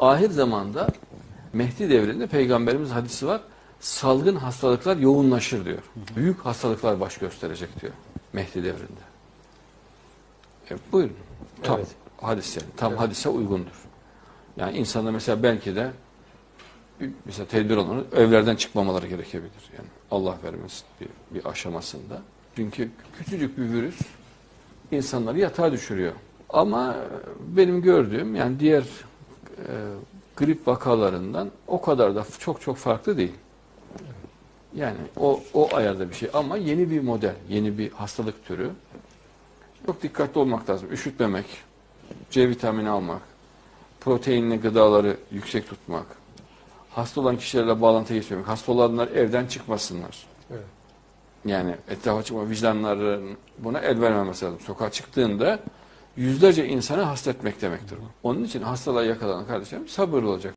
ahir zamanda Mehdi devrinde peygamberimiz hadisi var. Salgın hastalıklar yoğunlaşır diyor. Büyük hastalıklar baş gösterecek diyor Mehdi devrinde. E, buyurun. Tam Evet. hadis yani. Tam Evet. hadise uygundur. Yani insanda mesela belki de mesela tedbir olanı evlerden çıkmamaları gerekebilir. Yani Allah vermesin bir, bir aşamasında. Çünkü küçücük bir virüs insanları yatağa düşürüyor. Ama benim gördüğüm yani diğer grip vakalarından o kadar da çok çok farklı değil. Yani o, o ayarda bir şey ama yeni bir model, yeni bir hastalık türü. Çok dikkatli olmak lazım. Üşütmemek, C vitamini almak, proteinli gıdaları yüksek tutmak, hasta olan kişilerle bağlantı geçmemek, hasta olanlar evden çıkmasınlar. Evet. Yani etrafa çıkma vicdanların buna el vermemesi lazım. Sokağa çıktığında yüzlerce insanı hasta etmek demektir. bu. Onun için hastalığa yakalanan kardeşlerim sabırlı olacak.